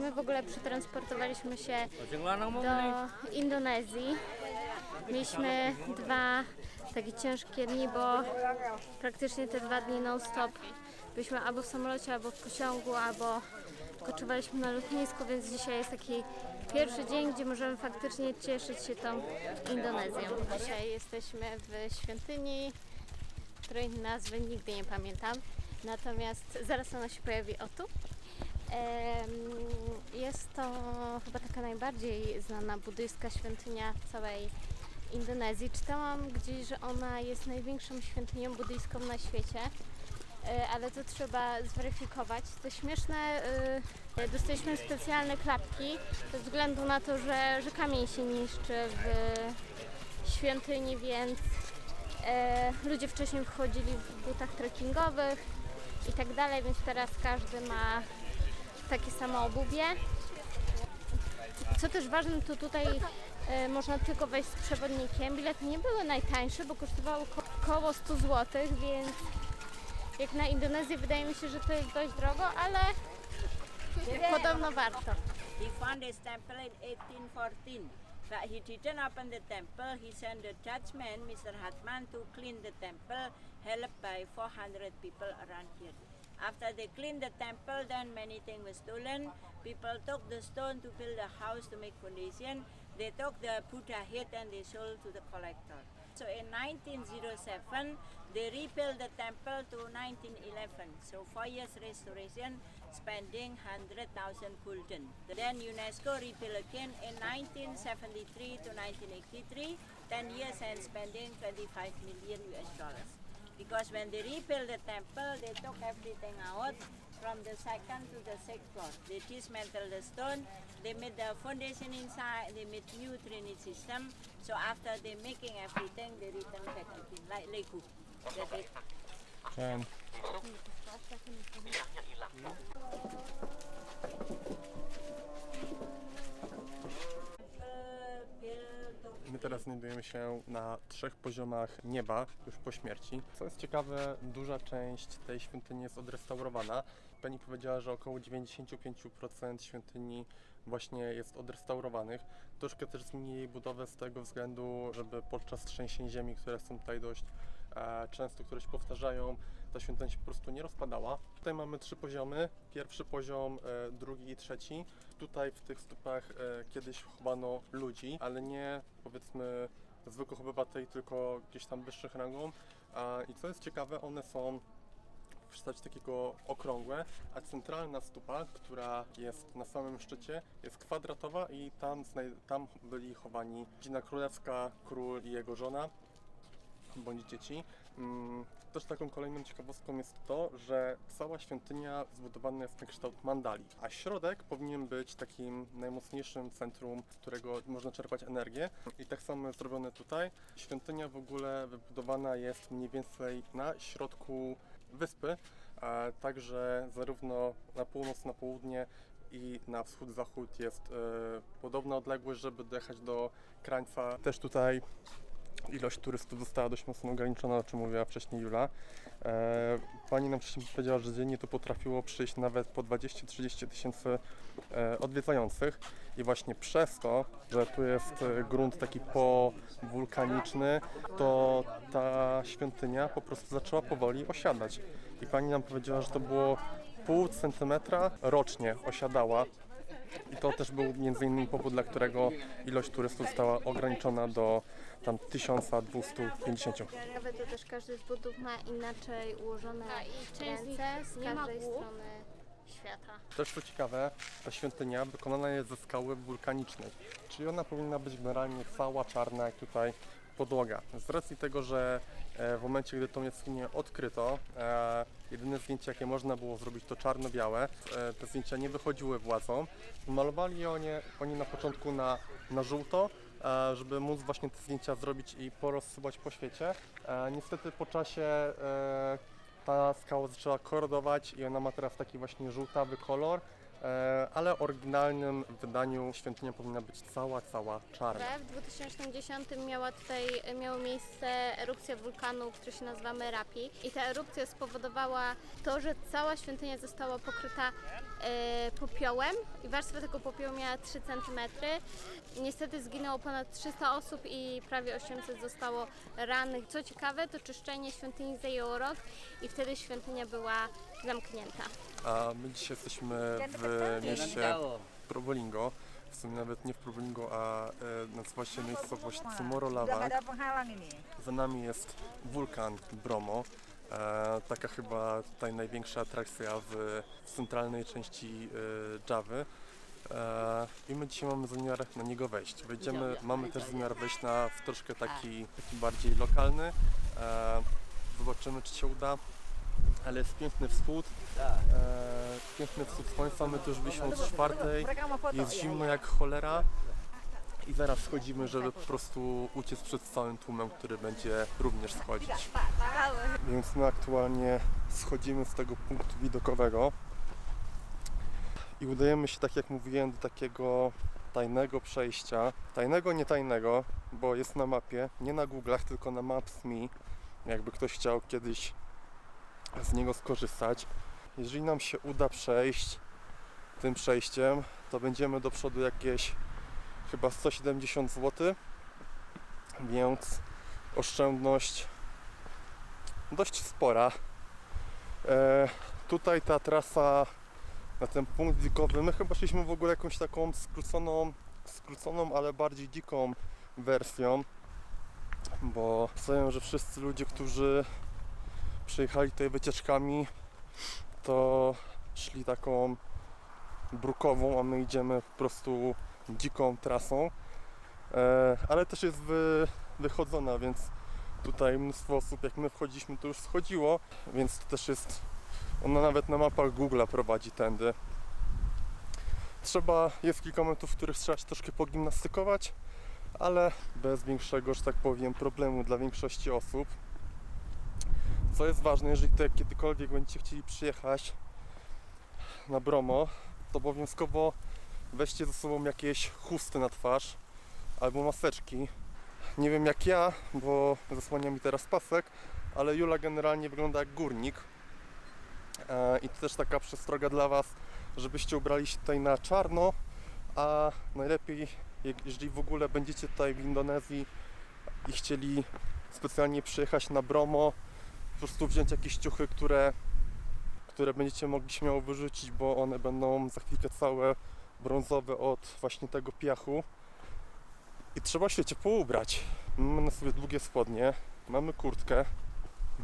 My w ogóle przetransportowaliśmy się do Indonezji. Mieliśmy dwa takie ciężkie dni, bo praktycznie te dwa dni non-stop byliśmy albo w samolocie, albo w pociągu, albo koczowaliśmy na lotnisku, więc dzisiaj jest taki pierwszy dzień, gdzie możemy faktycznie cieszyć się tą Indonezją. Dzisiaj jesteśmy w świątyni, której nazwy nigdy nie pamiętam, natomiast zaraz ona się pojawi o tu. Jest to chyba taka najbardziej znana buddyjska świątynia w całej Indonezji. Czytałam gdzieś, że ona jest największą świątynią buddyjską na świecie, e, ale to trzeba zweryfikować. To śmieszne, e, dostaliśmy specjalne klapki ze względu na to, że, że kamień się niszczy w świątyni, więc e, ludzie wcześniej wchodzili w butach trekkingowych i tak dalej, więc teraz każdy ma takie samo obuwie. Co też ważne, to tutaj e, można tylko wejść z przewodnikiem. Bilety nie były najtańsze, bo kosztowały ko- około 100 zł, więc jak na Indonezję wydaje mi się, że to jest dość drogo, ale podobno warto. He found his temple in 1814, but he didn't open the temple. He sent the judgeman, Mr. Hatman, to clean the temple, helped by 400 people around here. After they cleaned the temple, then many things were stolen. People took the stone to build a house to make foundation. They took the Buddha head and they sold to the collector. So in 1907, they rebuilt the temple to 1911. So four years restoration, spending 100,000 gulden. Then UNESCO rebuilt again in 1973 to 1983, 10 years and spending 25 million US dollars. Because when they rebuilt the temple, they took everything out from the second to the sixth floor. They dismantled the stone, they made the foundation inside, they made new drainage system. So after they making everything, they return back again, like Lego. That's it. My teraz znajdujemy się na trzech poziomach nieba, już po śmierci. Co jest ciekawe, duża część tej świątyni jest odrestaurowana. Pani powiedziała, że około 95% świątyni właśnie jest odrestaurowanych. Troszkę też zmienili budowę z tego względu, żeby podczas trzęsień ziemi, które są tutaj dość e, często, które się powtarzają, ta świątynia się po prostu nie rozpadała. Tutaj mamy trzy poziomy. Pierwszy poziom, e, drugi i trzeci. Tutaj w tych stupach e, kiedyś chowano ludzi, ale nie powiedzmy zwykłych obywateli, tylko gdzieś tam wyższych rangą. I co jest ciekawe, one są w postaci takiego okrągłe, a centralna stupa, która jest na samym szczycie, jest kwadratowa i tam, tam byli chowani rodzina królewska, król i jego żona bądź dzieci. Mm, Też taką kolejną ciekawostką jest to, że cała świątynia zbudowana jest na kształt mandali, a środek powinien być takim najmocniejszym centrum, z którego można czerpać energię. I tak samo jest zrobione tutaj. Świątynia w ogóle wybudowana jest mniej więcej na środku wyspy, także zarówno na północ, na południe i na wschód-zachód jest e, podobna odległość, żeby dojechać do krańca. Też tutaj ilość turystów została dość mocno ograniczona, o czym mówiła wcześniej Jula. E, pani nam wcześniej powiedziała, że dziennie tu potrafiło przyjść nawet po 20-30 tysięcy e, odwiedzających i właśnie przez to, że tu jest e, grunt taki powulkaniczny, to ta świątynia po prostu zaczęła powoli osiadać. I pani nam powiedziała, że to było pół centymetra rocznie osiadała i to też był między innymi powód, dla którego ilość turystów została ograniczona do tam 1250. Ciekawe to też każdy z budów ma inaczej ułożone i ręce z każdej strony świata. Też co ciekawe, ta świątynia wykonana jest ze skały wulkanicznej, czyli ona powinna być generalnie cała czarna jak tutaj podłoga. Z racji tego, że e, w momencie, gdy tą jaskinię odkryto, e, jedyne zdjęcie jakie można było zrobić to czarno-białe. E, te zdjęcia nie wychodziły władzom. Malowali oni, oni na początku na, na żółto, żeby móc właśnie te zdjęcia zrobić i porozsyłać po świecie. Niestety po czasie ta skała zaczęła korodować i ona ma teraz taki właśnie żółtawy kolor, ale w oryginalnym wydaniu świątynia powinna być cała, cała czarna. W 2010 miała tutaj miało miejsce erupcja wulkanu, który się nazywa Merapi i ta erupcja spowodowała to, że cała świątynia została pokryta e, popiołem i warstwa tego popiołu miała 3 cm. Niestety zginęło ponad 300 osób i prawie 800 zostało rannych. Co ciekawe, to czyszczenie świątyni zajęło rok i wtedy świątynia była zamknięta. A my dzisiaj jesteśmy w mieście Probolinggo. W sumie nawet nie w Probolinggo, a e, nazywa się miejscowość ini. Za nami jest wulkan Bromo. E, taka chyba tutaj największa atrakcja w, centralnej części e, Jawy. E, I my dzisiaj mamy zamiar na niego wejść. Wejdziemy, mamy też zamiar wejść na w troszkę taki, taki bardziej lokalny. Zobaczymy czy się uda. Ale jest piękny wschód. Piękny wschód słońca. My tu już byliśmy od czwartej. Jest zimno jak cholera i zaraz schodzimy, żeby po prostu uciec przed całym tłumem, który będzie również schodzić. Więc my aktualnie schodzimy z tego punktu widokowego i udajemy się, tak jak mówiłem, do takiego tajnego przejścia. Tajnego, nie tajnego, bo jest na mapie, nie na Google'ach, tylko na Maps.me. Jakby ktoś chciał kiedyś z niego skorzystać. Jeżeli nam się uda przejść tym przejściem, to będziemy do przodu jakieś chyba 170 zł, więc oszczędność dość spora. E, tutaj ta trasa na ten punkt dzikowy, my chyba szliśmy w ogóle jakąś taką skróconą, skróconą, ale bardziej dziką wersją, bo sądzę, że wszyscy ludzie, którzy przyjechali tutaj wycieczkami, to szli taką brukową, a my idziemy po prostu dziką trasą, e, ale też jest wy, wychodzona, więc tutaj mnóstwo osób, jak my wchodziliśmy, to już schodziło, więc to też jest, ona nawet na mapach Google'a prowadzi tędy. Trzeba, jest kilka momentów, w których trzeba się troszkę pogimnastykować, ale bez większego, że tak powiem, problemu dla większości osób. Co jest ważne, jeżeli tutaj kiedykolwiek będziecie chcieli przyjechać na Bromo, to obowiązkowo weźcie ze sobą jakieś chusty na twarz albo maseczki. Nie wiem jak ja, bo zasłania mi teraz pasek, ale Jula generalnie wygląda jak górnik. E, I to też taka przestroga dla Was, żebyście ubrali się tutaj na czarno, a najlepiej, jeżeli w ogóle będziecie tutaj w Indonezji i chcieli specjalnie przyjechać na Bromo, po prostu wziąć jakieś ciuchy, które które będziecie mogli śmiało wyrzucić, bo one będą za chwilkę całe brązowe od właśnie tego piachu. I trzeba się ciepło ubrać. Mamy na sobie długie spodnie, mamy kurtkę,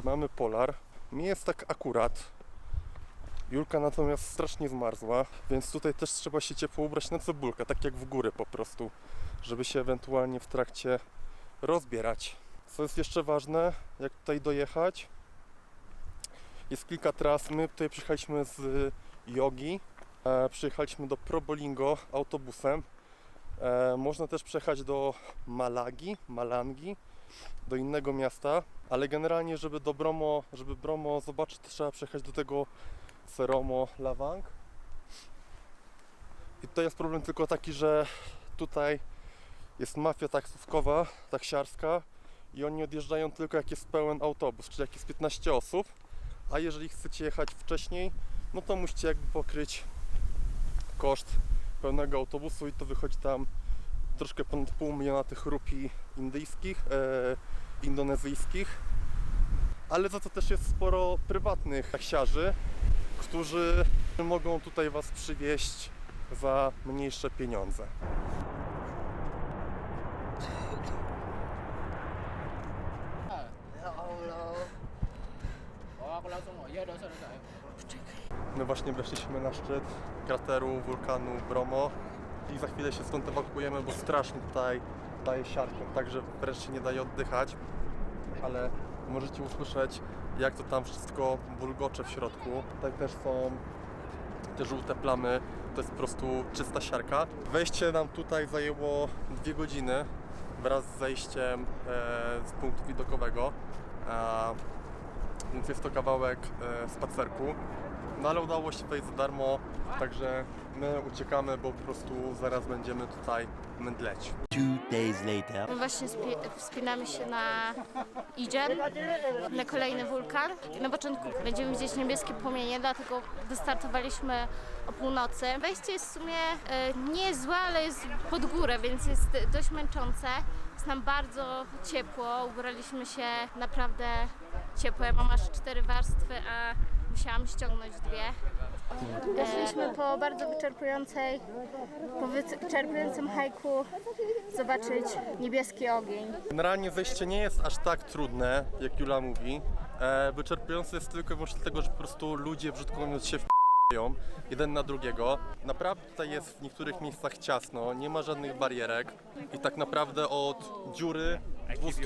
mamy polar. Mi jest tak akurat. Julka natomiast strasznie zmarzła, więc tutaj też trzeba się ciepło ubrać na cebulkę, tak jak w góry po prostu, żeby się ewentualnie w trakcie rozbierać. Co jest jeszcze ważne, jak tutaj dojechać, jest kilka tras. My tutaj przyjechaliśmy z Jogi. E, przyjechaliśmy do Probolinggo autobusem. E, można też przejechać do Malagi, Malangi, do innego miasta, ale generalnie, żeby do Bromo, żeby Bromo zobaczyć, trzeba przejechać do tego Seromo Lawang. I tutaj jest problem tylko taki, że tutaj jest mafia taksówkowa, taksiarska i oni odjeżdżają tylko jak jest pełen autobus, czyli jak jest 15 osób a jeżeli chcecie jechać wcześniej, no to musicie jakby pokryć koszt pełnego autobusu i to wychodzi tam troszkę ponad pół miliona tych rupii indyjskich, e, indonezyjskich. Ale za to też jest sporo prywatnych taksiarzy, którzy mogą tutaj Was przywieźć za mniejsze pieniądze. My właśnie weszliśmy na szczyt krateru wulkanu Bromo i za chwilę się stąd ewakuujemy, bo strasznie tutaj daje siarkę, także wręcz się nie daje oddychać, ale możecie usłyszeć jak to tam wszystko bulgocze w środku. Tutaj też są te żółte plamy, to jest po prostu czysta siarka. Wejście nam tutaj zajęło dwie godziny wraz z zejściem e, z punktu widokowego, więc jest to kawałek e, spacerku. No ale udało się wejść za darmo, także my uciekamy, bo po prostu zaraz będziemy tutaj mydleć. Two days later. My Właśnie spi- wspinamy się na Ijen, na kolejny wulkan. Na początku będziemy widzieć niebieskie płomienie, dlatego wystartowaliśmy o północy. Wejście jest w sumie e, nie jest złe, ale jest pod górę, więc jest dość męczące. Jest nam bardzo ciepło, ubraliśmy się naprawdę ciepło. Ja mam aż cztery warstwy, a musiałam ściągnąć dwie. Weszliśmy po bardzo wyczerpującej, po wyczerpującym hajku zobaczyć niebieski ogień. Generalnie zejście nie jest aż tak trudne, jak Jula mówi. E, wyczerpujące jest tylko i wyłącznie dlatego, że po prostu ludzie brzydko mówiąc się w***ją jeden na drugiego. Naprawdę jest w niektórych miejscach ciasno, nie ma żadnych barierek i tak naprawdę od dziury 200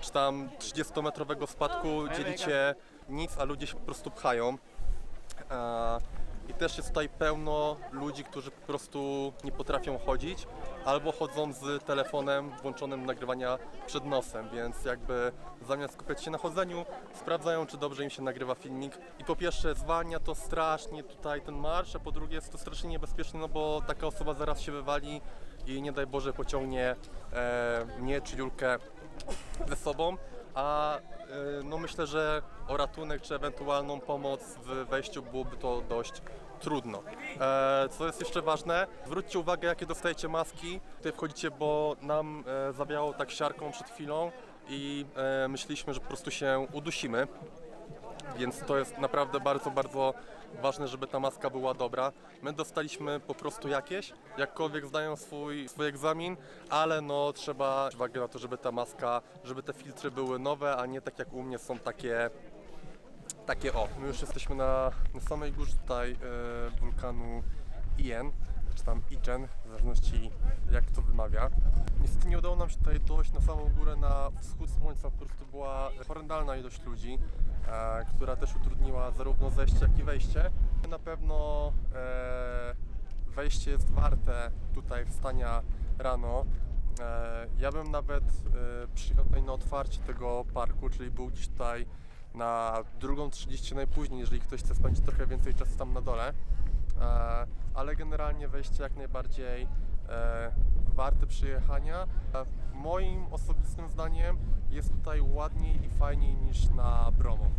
czy tam 30-metrowego spadku dzielicie nic, a ludzie się po prostu pchają. I też jest tutaj pełno ludzi, którzy po prostu nie potrafią chodzić albo chodzą z telefonem włączonym nagrywania przed nosem, więc jakby zamiast skupiać się na chodzeniu, sprawdzają czy dobrze im się nagrywa filmik. I po pierwsze zwalnia to strasznie tutaj ten marsz, a po drugie jest to strasznie niebezpieczne, no bo taka osoba zaraz się wywali i nie daj Boże pociągnie e, mnie czy Julkę ze sobą, a y, no myślę, że o ratunek czy ewentualną pomoc w wejściu byłoby to dość trudno. E, co jest jeszcze ważne, zwróćcie uwagę jakie dostajecie maski. Tutaj wchodzicie, bo nam e, zawiało tak siarką przed chwilą i e, myśleliśmy, że po prostu się udusimy. Więc to jest naprawdę bardzo, bardzo ważne, żeby ta maska była dobra. My dostaliśmy po prostu jakieś, jakkolwiek zdają swój, swój egzamin, ale no trzeba uwagę na to, żeby ta maska, żeby te filtry były nowe, a nie tak jak u mnie są takie takie o. My już jesteśmy na, na samej górze tutaj e, wulkanu Ien, czy tam Ijen, w zależności jak to wymawia. Niestety nie udało nam się tutaj dojść na samą górę na wschód słońca, po prostu była horrendalna ilość ludzi, e, która też utrudniła zarówno zejście, jak i wejście. Na pewno e, wejście jest warte tutaj wstania rano. E, ja bym nawet e, przyjechał tutaj na otwarcie tego parku, czyli był gdzieś tutaj na drugą 30 najpóźniej, jeżeli ktoś chce spędzić trochę więcej czasu tam na dole. E, ale generalnie wejście jak najbardziej e, warte przyjechania. E, moim osobistym zdaniem jest tutaj ładniej i fajniej niż na Bromo.